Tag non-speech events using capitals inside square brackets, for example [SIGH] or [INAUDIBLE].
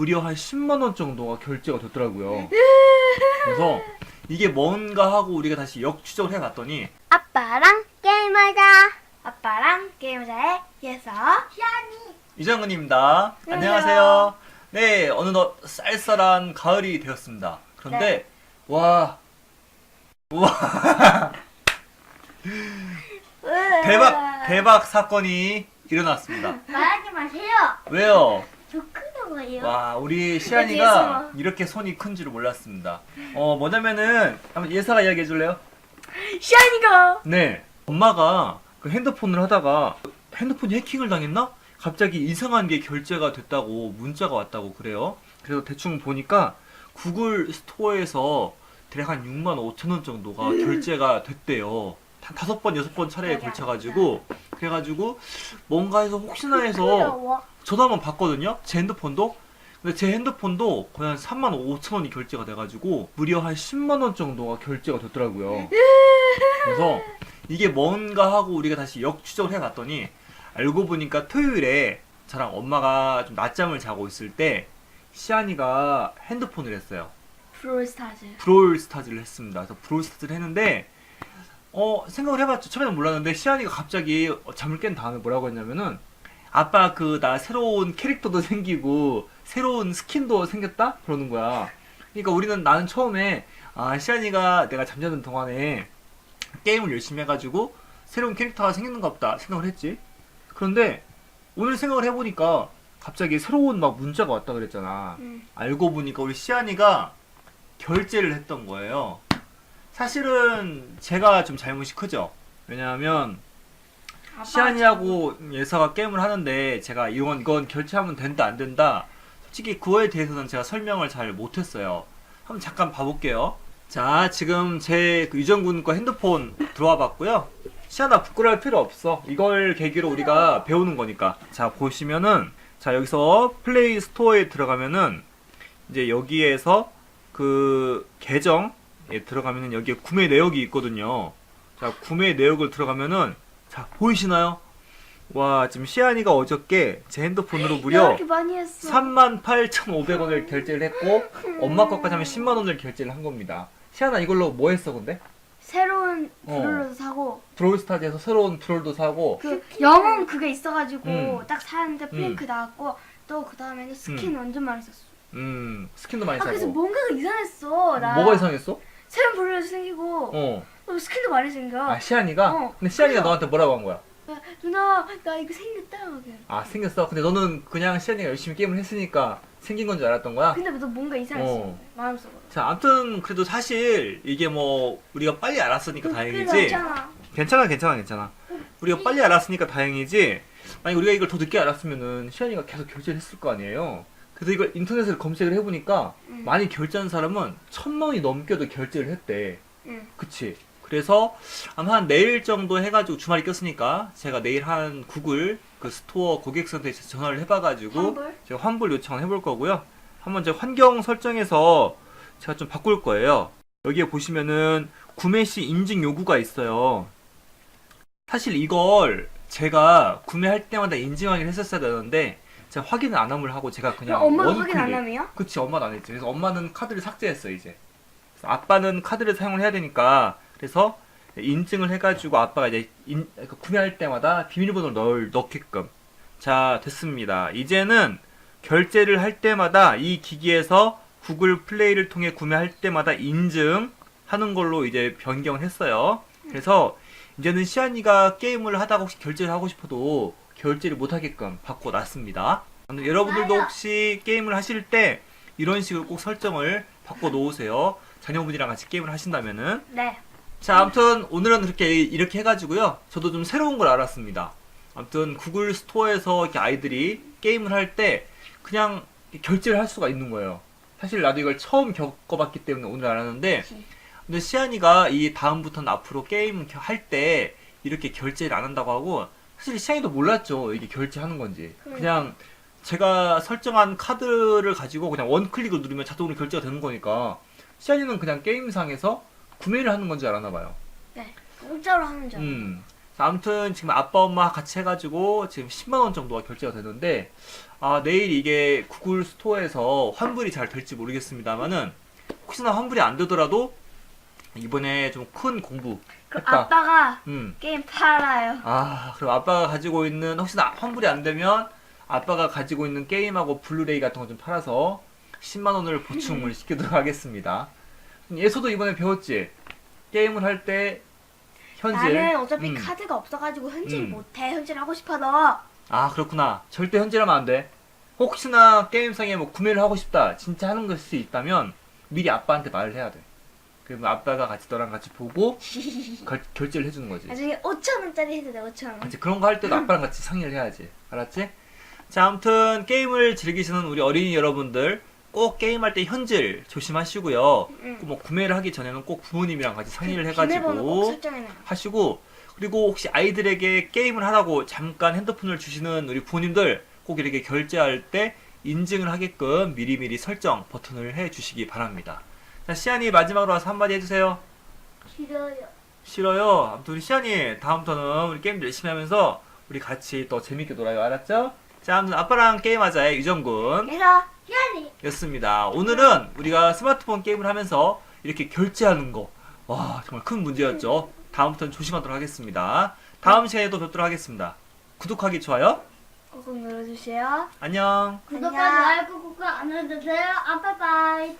무려 한 10만 원 정도가 결제가 됐더라고요. 그래서 이게 뭔가 하고 우리가 다시 역추적을 해봤더니 아빠랑 게임하자. 아빠랑 게임하자의 예서 시안이. 이정은입니다. 안녕하세요. 네, 어느덧 쌀쌀한 가을이 되었습니다. 그런데 와, 와 대박 대박 사건이 일어났습니다. 말하지 마세요. 왜요? 거예요. 와, 우리 뒤에서. 시안이가 이렇게 손이 큰 줄을 몰랐습니다. 어, 뭐냐면은 한번 예사가 이야기해 줄래요? 시안이가 네. 엄마가 그 핸드폰을 하다가 핸드폰이 해킹을 당했나? 갑자기 이상한 게 결제가 됐다고 문자가 왔다고 그래요. 그래서 대충 보니까 구글 스토어에서 대략 한 6만 5천 원 정도가 결제가 됐대요. 한 다섯 번, 여섯 번 차례에 기억이 안 걸쳐가지고 그래가지고 뭔가 해서 혹시나 해서 귀여워. 저도 한번 봤거든요. 제 핸드폰도. 근데 제 핸드폰도 거의 한 3만 5천 원이 결제가 돼가지고 무려 한 10만 원 정도가 결제가 됐더라고요. [LAUGHS] 그래서 이게 뭔가 하고 우리가 다시 역추적을 해봤더니 알고 보니까 토요일에 저랑 엄마가 좀 낮잠을 자고 있을 때 시안이가 핸드폰을 했어요. 브롤스타즈. 브롤 스타즈를 했습니다. 그래서 브롤 스타즈를 했는데 어 생각을 해봤죠. 처음에는 몰랐는데 시안이가 갑자기 어, 잠을 깬 다음에 뭐라고 했냐면은 아빠 그 나 새로운 캐릭터도 [LAUGHS] 생기고 새로운 스킨도 생겼다 그러는 거야. 그러니까 우리는 나는 처음에 아 시안이가 내가 잠자는 동안에 게임을 열심히 해가지고 새로운 캐릭터가 생기는가 보다 생각을 했지. 그런데 오늘 생각을 해보니까 갑자기 새로운 막 문자가 왔다 그랬잖아. 응. 알고 보니까 우리 시안이가 결제를 했던 거예요. 사실은 제가 좀 잘못이 크죠. 왜냐하면 시안이하고 예사가 게임을 하는데 제가 이건 이건 결제하면 된다 안 된다. 솔직히 그거에 대해서는 제가 설명을 잘 못했어요. 한번 잠깐 봐볼게요. 자 지금 제 그 유정군 거 핸드폰 들어와 봤고요. 시안아 부끄러울 필요 없어. 이걸 계기로 우리가 배우는 거니까. 자 보시면은 자 여기서 플레이 스토어에 들어가면은 이제 여기에서 그 계정 에 들어가면은 여기에 구매 내역이 있거든요. 자 구매 내역을 들어가면은 자 보이시나요? 와 지금 시안이가 어저께 제 핸드폰으로 무려 이렇게 많이 했어. 38,500원을 결제를 했고 엄마 것까지 하면 10만 원을 결제를 한 겁니다. 시안아 이걸로 뭐 했어 근데? 새로운 어. 브롤러도 사고 브롤스타즈에서 새로운 브롤도 사고 그 영웅 그게 있어가지고 음. 딱 사는데 페이크 나왔고 또 그 다음에는 스킨 완전 많이 썼어. 음 스킨도 많이 아 그래서 사고 뭔가가 이상했어. 나 뭐가 이상했어? 새로운 브롤러 생기고 어. 또 스킨도 많이 생겨. 아 시안이가? 어. 근데 시안이가 그래서- 너한테 뭐라고 한 거야? 야, 누나 나 이거 생겼다. 막 이래. 아 생겼어? 근데 너는 그냥 시안이가 열심히 게임을 했으니까 생긴 건 줄 알았던 거야? 근데 너 뭔가 이상했어. 어. 마음속으로. 자 아무튼 그래도 사실 이게 뭐 우리가 빨리 알았으니까 다행이지 괜찮아. 괜찮아 괜찮아 괜찮아 우리가 빨리 알았으니까 다행이지 만약 우리가 이걸 더 늦게 알았으면은 시안이가 계속 결제를 했을 거 아니에요 그래서 이걸 인터넷에서 검색을 해보니까 응. 많이 결제한 사람은 천만 원이 넘게도 결제를 했대 응. 그치 그래서 아마 한 내일 정도 해가지고 주말이 꼈으니까 제가 내일 한 구글 그 스토어 고객센터에 전화를 해봐가지고 환불? 제가 환불 요청을 해볼 거고요. 한번 제가 환경 설정에서 제가 좀 바꿀 거예요. 여기에 보시면은 구매 시 인증 요구가 있어요. 사실 이걸 제가 구매할 때마다 인증하기를 했었어야 되는데 제가 확인을 안 함을 하고 제가 그냥 그럼 엄마도 원클릭. 확인 안 하면요? 그치 엄마는 안 했지. 그래서 엄마는 카드를 삭제했어 이제. 그래서 아빠는 카드를 사용을 해야 되니까 그래서 인증을 해가지고 아빠가 이제 인- 그 구매할 때마다 비밀번호를 넣을, 넣게끔. 자 됐습니다. 이제는 결제를 할 때마다 이 기기에서 구글 플레이를 통해 구매할 때마다 인증하는 걸로 이제 변경을 했어요. 그래서 이제는 시안이가 게임을 하다가 혹시 결제를 하고 싶어도 결제를 못하게끔 바꿔놨습니다. 여러분들도. 혹시 게임을 하실 때 이런 식으로 꼭 설정을 바꿔 놓으세요. 자녀분이랑 같이 게임을 하신다면은. 네. 자, 아무튼 오늘은 그렇게 이렇게 해가지고요. 저도 좀 새로운 걸 알았습니다. 아무튼 구글 스토어에서 이렇게 아이들이 게임을 할 때 그냥 결제를 할 수가 있는 거예요. 사실 나도 이걸 처음 겪어봤기 때문에 오늘 알았는데, 근데 시안이가 이 다음부터는 앞으로 게임 할 때 이렇게 결제를 안 한다고 하고, 사실 시안이도 몰랐죠. 이게 결제하는 건지. 그냥 제가 설정한 카드를 가지고 그냥 원클릭을 누르면 자동으로 결제가 되는 거니까, 시안이는 그냥 게임상에서 구매를 하는 건지 알았나 봐요. 네. 공짜로 하는 줄. 음. 자, 아무튼 지금 아빠 엄마 같이 해가지고 지금 10만 원 정도가 결제가 되는데 아 내일 이게 구글 스토어에서 환불이 잘 될지 모르겠습니다만은 혹시나 환불이 안 되더라도 이번에 좀 큰 공부 그 했다. 아빠가 음. 게임 팔아요. 아, 그럼 아빠가 가지고 있는 혹시나 환불이 안 되면 아빠가 가지고 있는 게임하고 블루레이 같은 거 좀 팔아서 10만 원을 보충을 [LAUGHS] 시키도록 하겠습니다. 예서도 이번에 배웠지? 게임을 할 때 현질. 나는 어차피 음. 카드가 없어가지고 현질 음. 못해. 현질 하고 싶어도. 아, 그렇구나. 절대 현질하면 안 돼. 혹시나 게임상에 뭐 구매를 하고 싶다. 진짜 하는 것이 있다면 미리 아빠한테 말을 해야 돼. 그러면 아빠가 같이 너랑 같이 보고 [LAUGHS] 결, 결제를 해주는 거지. 나중에 5천 원짜리 해도 돼. 5천 원. 이제 그런 거 할 때도 아빠랑 같이 상의를 해야지. 알았지? 자, 아무튼 게임을 즐기시는 우리 어린이 여러분들 꼭 게임할 때 현질 조심하시고요. 응. 꼭뭐 구매를 하기 전에는 꼭 부모님이랑 같이 상의를 그 비밀번호 꼭 해가지고 설정해놔. 하시고 그리고 혹시 아이들에게 게임을 하라고 잠깐 핸드폰을 주시는 우리 부모님들 꼭 이렇게 결제할 때 인증을 하게끔 미리미리 설정 버튼을 해 주시기 바랍니다. 자, 시안이 마지막으로 와서 한마디 해주세요. 싫어요. 싫어요. 아무튼 우리 시안이 다음부터는 우리 게임 열심히 하면서 우리 같이 더 재밌게 놀아요. 알았죠? 자, 아무튼 아빠랑 게임하자의 유정군 그래서 희한이. 였습니다. 오늘은 우리가 스마트폰 게임을 하면서 이렇게 결제하는 거. 와, 정말 큰 문제였죠. 다음부터는 조심하도록 하겠습니다. 다음 시간에 또 뵙도록 하겠습니다. 구독하기, 좋아요. 꾹꾹 눌러주세요. 안녕. 구독과 좋아요 꾹꾹 안 눌러주세요. 아 빠빠이.